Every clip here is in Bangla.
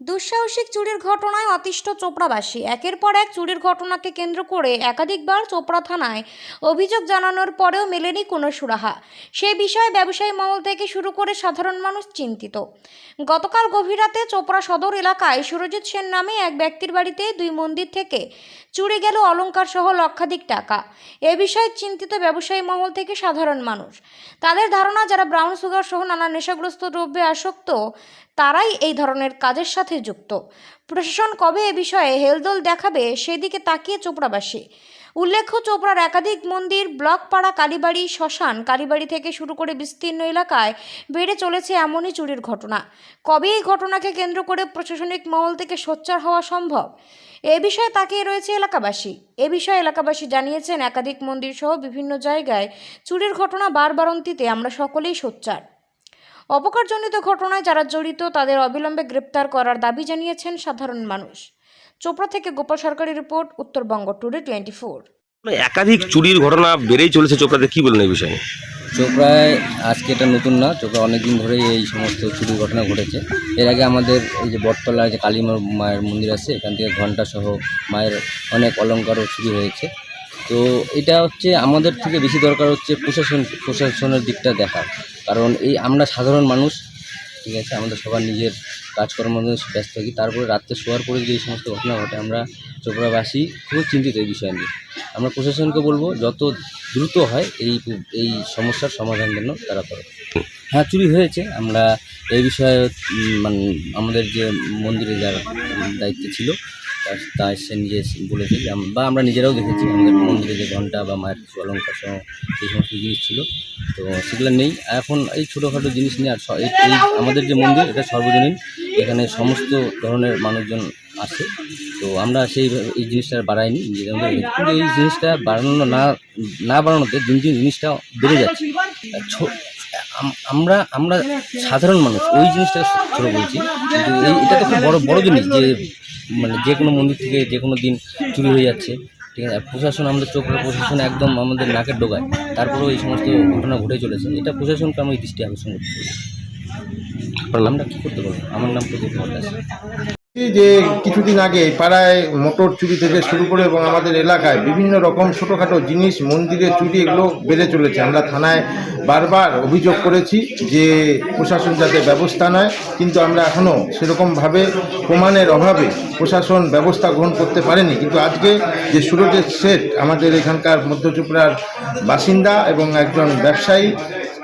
দুঃসাহসিক চুরির ঘটনায় অতিষ্ঠ চোপড়াবাসী। একের পর এক চুরির ঘটনাকে কেন্দ্র করে একাধিকবার চোপড়া থানায় অভিযোগ জানানোর পরেও মেলেনি কোনো সুরাহা। সে বিষয়ে ব্যবসায়ী মহল থেকে শুরু করে সাধারণ মানুষ চিন্তিত। গতকাল গভীর রাতে চোপড়া সদর এলাকায় সুরজিৎ সেন নামে এক ব্যক্তির বাড়িতে দুই মন্দির থেকে চুরি গেল অলংকার সহ লক্ষাধিক টাকা। এ বিষয়ে চিন্তিত ব্যবসায়ী মহল থেকে সাধারণ মানুষ। তাদের ধারণা, যারা ব্রাউন সুগার সহ নানা নেশাগ্রস্ত দ্রব্যে আসক্ত, তারাই এই ধরনের কাজের সাথে যুক্ত। প্রশাসন কবে এ বিষয়ে হেলদোল দেখাবে সেদিকে তাকিয়ে চোপড়াবাসী। উল্লেখ্য, চোপড়ার একাধিক মন্দির ব্লকপাড়া কালীবাড়ি, শ্মশান, কালীবাড়ি থেকে শুরু করে বিস্তীর্ণ এলাকায় বেড়ে চলেছে এমনই চুরির ঘটনা। কবে এই ঘটনাকে কেন্দ্র করে প্রশাসনিক মহল থেকে সোচ্চার হওয়া সম্ভব? এ বিষয়ে তাকিয়ে রয়েছে এলাকাবাসী। এ বিষয়ে এলাকাবাসী জানিয়েছেন, একাধিক মন্দির সহ বিভিন্ন জায়গায় চুরির ঘটনা বারবারন্তিতে আমরা সকলেই সোচ্চার। অপকারজনিত ঘটনায় যারা জড়িত তাদের অবিলম্বে গ্রেপ্তার করার দাবি জানিয়েছেন সাধারণ মানুষ। চোপড়া থেকে গোপাল সরকারি report Uttarbanga today twenty four মানে একাধিক চুরির ঘটনা বেড়েই চলেছে চোপড়াতে কি বলেন এই বিষয়ে? চোপড়ায় আজকে এটা নতুন না চোপড়া অনেকদিন ধরেই এই সমস্ত চুরির ঘটনা ঘটেছে। এর আগে আমাদের এই যে বটতলায় যে কালী মায়ের মন্দির আছে এখান থেকে ঘণ্টা সহ মায়ের অনেক অলঙ্কারও চুরি হয়েছে। তো এটা হচ্ছে আমাদের থেকে বেশি দরকার হচ্ছে প্রশাসন, প্রশাসনের দিকটা দেখা কারণ এই আমরা সাধারণ মানুষ, ঠিক আছে, আমাদের সবার নিজের কাজকর্মের মধ্যে ব্যস্ত থাকি। তারপরে রাত্রে শোয়ার পরে যে এই সমস্ত ঘটনা ঘটে, আমরা চোপড়াবাসী খুব চিন্তিত এই বিষয় নিয়ে। আমরা প্রশাসনকে বলব, যত দ্রুত হয় এই এই সমস্যার সমাধান জন্য তারা করে। হ্যাঁ চুরি হয়েছে। আমরা এই বিষয়ে মানে আমাদের যে মন্দিরে যার দায়িত্ব ছিল তা সে নিজে বলেছে বা আমরা নিজেরাও দেখেছি, আমাদের মন্দিরে যে ঘণ্টা বা মায়ের কিছু অলঙ্কার সহ এই সমস্ত জিনিস ছিল। তো সেগুলো নেই। এখন এই ছোটোখাটো জিনিস নিয়ে আর এই আমাদের যে মন্দির, এটা সর্বজনীন। এখানে সমস্ত ধরনের মানুষজন আছে। তো আমরা সেই এই জিনিসটা বাড়াইনি। কিন্তু এই জিনিসটা বাড়ানো না না বাড়ানোতে দিন দিন জিনিসটা বেড়ে যাচ্ছে। আমরা আমরা সাধারণ মানুষ, ওই জিনিসটা ছোটো বলছি। কিন্তু এটা তো বড় বড় জিনিস যে মানে যে কোনো মন্দির থেকে যে কোনো দিন চুরি হয়ে যাচ্ছে ঠিক আছে? আর প্রশাসন আমাদের চোখ প্রশাসন একদম আমাদের নাকের ডোকায়। তারপরেও এই সমস্ত ঘটনা ঘটে চলেছে। এটা প্রশাসনকে আমি দৃষ্টি আকর্ষণ করতে পারি আমরা কী করতে পারব? আমার নাম প্রদীপ যে কিছুদিন আগে পাড়ায় মোটর চুরি থেকে শুরু করে এবং আমাদের এলাকায় বিভিন্ন রকম ছোটোখাটো জিনিস, মন্দিরে চুরি এগুলো বেড়ে চলেছে। আমরা থানায় বারবার অভিযোগ করেছি যে প্রশাসন যাতে ব্যবস্থা নেয়, কিন্তু আমরা এখনও সেরকমভাবে প্রমাণের অভাবে প্রশাসন ব্যবস্থা গ্রহণ করতে পারেনি। কিন্তু আজকে যে সুরজের শেঠ আমাদের এখানকার মধ্যচুপড়ার বাসিন্দা এবং একজন ব্যবসায়ী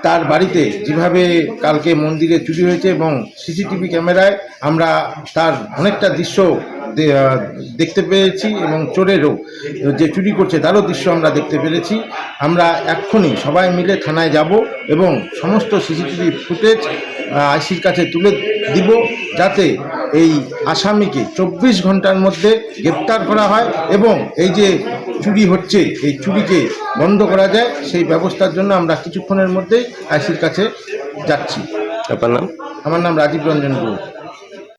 তার বাড়িতে যেভাবে কালকে মন্দিরে চুরি হয়েছে এবং সিসিটিভি ক্যামেরায় আমরা তার অনেকটা দৃশ্য দেখতে পেয়েছি এবং চোরেরও যে চুরি করছে তারও দৃশ্য আমরা দেখতে পেরেছি। আমরা এক্ষুনি সবাই মিলে থানায় যাব এবং সমস্ত সিসিটিভি ফুটেজ আইসির কাছে তুলে দিব যাতে এই আসামিকে চব্বিশ ঘণ্টার মধ্যে গ্রেপ্তার করা হয় এবং এই যে চুরি হচ্ছে এই চুরিকে বন্ধ করা যায় সেই ব্যবস্থার জন্য আমরা কিছুক্ষণের মধ্যেই আইসির কাছে যাচ্ছি। আপনার নাম? আমার নাম রাজীব রঞ্জন গুরু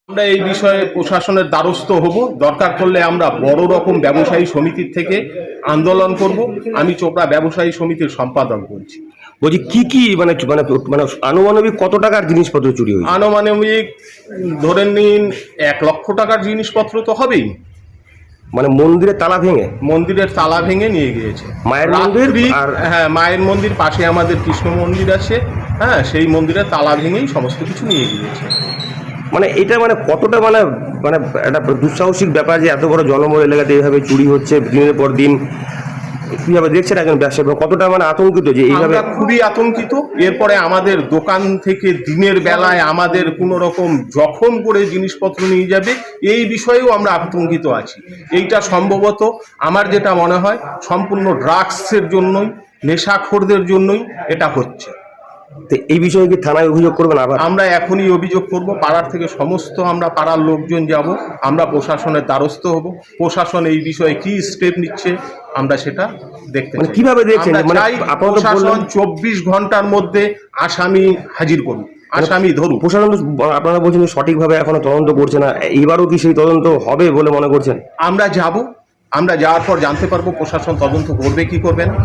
আমরা এই বিষয়ে প্রশাসনের দ্বারস্থ হব। দরকার পড়লে আমরা বড় রকম ব্যবসায়ী সমিতির থেকে আন্দোলন করব। আমি চোপড়া ব্যবসায়ী সমিতির সম্পাদক বলছি। বলছি কি কি মানে মানে মানে আনুমানবিক কত টাকার জিনিসপত্র চুরি হয়েছে? আনুমানবিক ধরে নিন এক লক্ষ টাকার জিনিসপত্র তো হবেই। মানে মন্দিরে তালা ভেঙে? মন্দিরের তালা ভেঙে নিয়ে গিয়েছে। মায়ের মন্দির আর হ্যাঁ মায়ের মন্দির পাশে আমাদের কৃষ্ণ মন্দির আছে। হ্যাঁ সেই মন্দিরের তালা ভেঙেই সমস্ত কিছু নিয়ে গিয়েছে। মানে এটা মানে কতটা মানে মানে একটা দুঃসাহসিক ব্যাপার যে এত বড় জনবল এলাকাতে এইভাবে চুরি হচ্ছে দিনের পর দিন। কীভাবে দেখছেন একজন ব্যবসায়ী কতটা মানে আতঙ্কিত যে এইভাবে খুবই আতঙ্কিত। এরপরে আমাদের দোকান থেকে দিনের বেলায় আমাদের কোনো রকম জখম করে জিনিসপত্র নিয়ে যাবে, এই বিষয়েও আমরা আতঙ্কিত আছি। এইটা সম্ভবত আমার যেটা মনে হয়, সম্পূর্ণ ড্রাগসের জন্যই, নেশাখোরদের জন্যই এটা হচ্ছে। তো এই বিষয়ে কি থানায় অভিযোগ করবেন আবার? আমরা এখনই অভিযোগ করব পাড়ার থেকে সমস্ত আমরা পাড়ার লোকজন যাব আমরা প্রশাসনের দ্বারস্থ হব। প্রশাসন এই বিষয়ে কি স্টেপ নিচ্ছে আমরা সেটা দেখতে মানে কীভাবে দেখছেন? মানে প্রশাসন চব্বিশ ঘণ্টার মধ্যে আসামি হাজির করুন আসামি ধরুন প্রশাসন আপনারা বলছেন সঠিকভাবে এখনও তদন্ত করছে না এবারও কি সেই তদন্ত হবে বলে মনে করছেন? আমরা যাব আমরা যাওয়ার পর জানতে পারব প্রশাসন তদন্ত করবে কি করবে না।